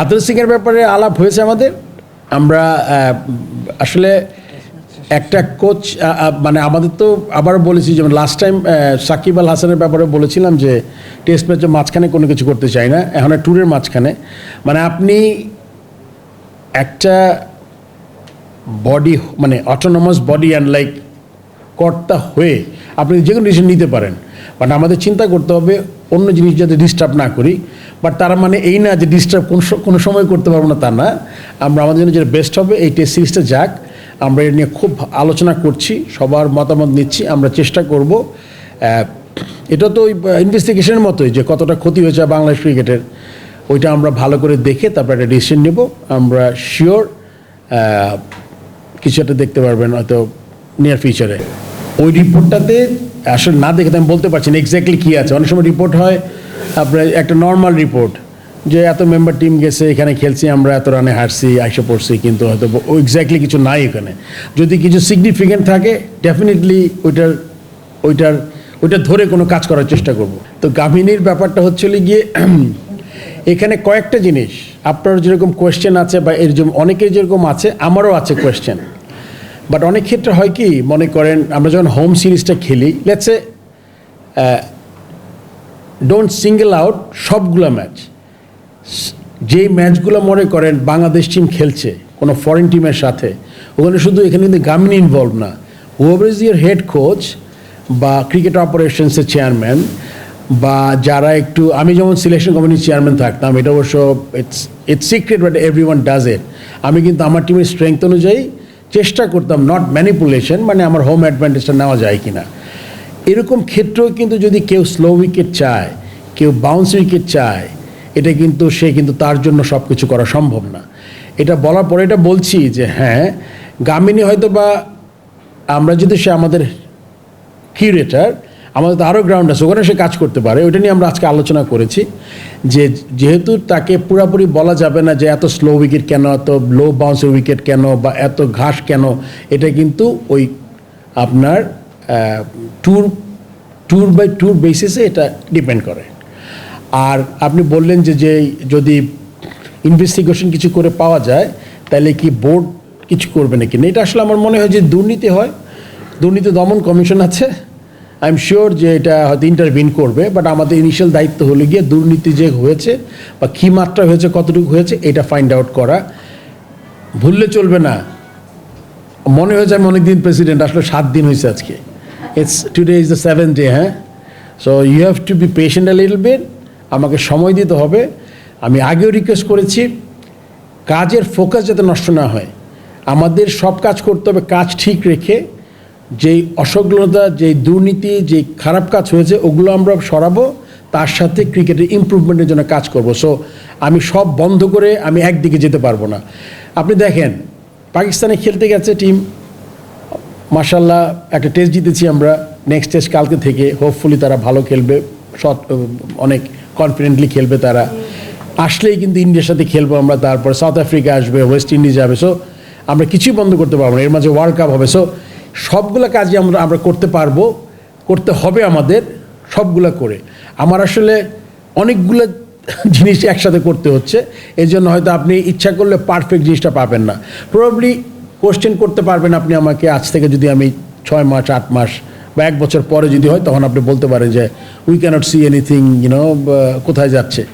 কাতর সিংয়ের ব্যাপারে আলাপ হয়েছে আমাদের। আমরা আসলে একটা কোচ মানে আমাদের তো আবার বলেছি, যেমন লাস্ট টাইম সাকিব আল হাসানের ব্যাপারে বলেছিলাম যে টেস্ট ম্যাচের মাঝখানে কোনো কিছু করতে চাই না, এখন ট্যুরের মাঝখানে। মানে আপনি একটা বডি মানে অটোনমাস বডি অ্যান্ড লাইক কর্তা হয়ে আপনি যে কোনো ডিসিশন নিতে পারেন। বাট আমাদের চিন্তা করতে হবে অন্য জিনিস যাতে ডিস্টার্ব না করি বাট তার মানে এই না যে ডিস্টার্ব কোন কোনো সময় করতে পারব না তা না। আমরা আমাদের জন্য যেটা বেস্ট হবে, এই টেস্ট সিরিজটা যাক। আমরা এটা নিয়ে খুব আলোচনা করছি, সবার মতামত নিচ্ছি, আমরা চেষ্টা করব। এটা তো ওই ইনভেস্টিগেশনের মতোই যে কতটা ক্ষতি হয়েছে বাংলাদেশ ক্রিকেটের। ওইটা আমরা ভালো করে দেখে তারপর একটা ডিসিশন নেব। আমরা শিওর কিছু একটা দেখতে পারবেন হয়তো নিয়ার ফিউচারে ওই রিপোর্টটাতে আসলে না দেখে আমি বলতে পারছি না এক্স্যাক্টলি কী আছে। অনেক সময় রিপোর্ট হয়, আপনার একটা নর্মাল রিপোর্ট যে এত মেম্বার টিম গেছে, এখানে খেলছি আমরা, এত রানে হারছি, আইসে পড়ছি, কিন্তু হয়তো এক্স্যাক্টলি কিছু নাই এখানে যদি কিছু সিগনিফিকেন্ট থাকে ডেফিনেটলি ওইটার ওইটার, ওইটা ধরে কোনো কাজ করার চেষ্টা করব। তো গামিনীর ব্যাপারটা হচ্ছে হলো গিয়ে, এখানে কয়েকটা জিনিস, আপনার যেরকম কোয়েশ্চেন আছে বা এর অনেকের যেরকম আছে, আমারও আছে কোয়েশ্চেন বাট অনেক ক্ষেত্রে হয় কি, মনে করেন আমরা যখন হোম সিরিজটা খেলি let's say don't single out সবগুলো ম্যাচ যেই ম্যাচগুলো মনে করেন বাংলাদেশ টিম খেলছে, কোনো ফরেন টিমের সাথে, ওখানে শুধু এখানে কিন্তু গামিনী ইনভলভ না। Over is year head coach বা ক্রিকেট অপারেশনসের চেয়ারম্যান বা যারা একটু, আমি যেমন সিলেকশন কমিটির চেয়ারম্যান থাকতাম, এটা অবশ্য it's it's secret but everyone does it আমি কিন্তু আমার টিমের স্ট্রেংথ অনুযায়ী চেষ্টা করতাম নট ম্যানিপুলেশন মানে আমার হোম অ্যাডভান্টেজটা নেওয়া যায় কি না এরকম ক্ষেত্রেও কিন্তু যদি কেউ স্লো উইকেট চায়, কেউ বাউন্স উইকেট চায়, এটা কিন্তু সে কিন্তু তার জন্য সব কিছু করা সম্ভব না। এটা বলার পরে এটা বলছি যে হ্যাঁ গামিনী হয়তো বা আমরা যদি সে আমাদের কিউরেটার আমাদের তো আরও গ্রাউন্ড আছে, ওখানে সে কাজ করতে পারে। ওইটা নিয়ে আমরা আজকে আলোচনা করেছি যে যেহেতু তাকে পুরাপুরি বলা যাবে না যে এত স্লো উইকেট কেন, এত লো বাউন্সের উইকেট কেন বা এত ঘাস কেন, এটা কিন্তু ওই আপনার ট্যুর ট্যুর বাই ট্যুর বেসিসে এটা ডিপেন্ড করে। আর আপনি বললেন যে যে যদি ইনভেস্টিগেশন কিছু করে পাওয়া যায়, তাহলে কি বোর্ড কিছু করবে নাকি? এটা আসলে আমার মনে হয় যে দুর্নীতি হয়। দুর্নীতি দমন কমিশন আছে। আই এম শিওর যে এটা হয়তো ইন্টারভিন করবে বাট আমাদের ইনিশিয়াল দায়িত্ব হলো গিয়ে দুর্নীতি যে হয়েছে বা কী মাত্রা হয়েছে, কতটুকু হয়েছে, এটা ফাইন্ড আউট করা। ভুললে চলবে না। মনে হয়েছে আমি অনেকদিন প্রেসিডেন্ট আসলে সাত দিন হয়েছে আজকে। It's today is the seven day হ্যাঁ? So you have to be patient a little আমাকে সময় দিতে হবে। আমি আগেও রিকোয়েস্ট করেছি, কাজের ফোকাস যাতে নষ্ট না হয়। আমাদের সব কাজ করতে হবে, কাজ ঠিক রেখে। যেই অসফলতা যেই দুর্নীতি, যেই খারাপ কাজ হয়েছে, ওগুলো আমরা সরাবো, তার সাথে ক্রিকেটের ইম্প্রুভমেন্টের জন্য কাজ করব। সো আমি সব বন্ধ করে আমি একদিকে যেতে পারব না। আপনি দেখেন, পাকিস্তানে খেলতে গেছে টিম মার্শাল্লাহ একটা টেস্ট জিতেছি আমরা। নেক্সট টেস্ট কালকে থেকে হোপফুলি তারা ভালো খেলবে, সৎ, অনেক কনফিডেন্টলি খেলবে তারা। আসলেই কিন্তু ইন্ডিয়ার সাথে খেলব আমরা, তারপর সাউথ আফ্রিকা আসবে ওয়েস্ট ইন্ডিজ যাবে। সো আমরা কিছুই বন্ধ করতে পারব না। এর মাঝে ওয়ার্ল্ড কাপ হবে। সো সবগুলো কাজই আমরা আমরা করতে পারব, করতে হবে আমাদের, সবগুলো করে। আমার আসলে অনেকগুলো জিনিস একসাথে করতে হচ্ছে এই জন্য হয়তো আপনি ইচ্ছা করলে পারফেক্ট জিনিসটা পাবেন না। প্রবাবলি কোশ্চেন করতে পারবেন আপনি আমাকে, আজ থেকে যদি আমি ছয় মাস, আট মাস বা এক বছর পরে যদি হয়, তখন আপনি বলতে পারেন যে we can't see anything you know কোথায় যাচ্ছে?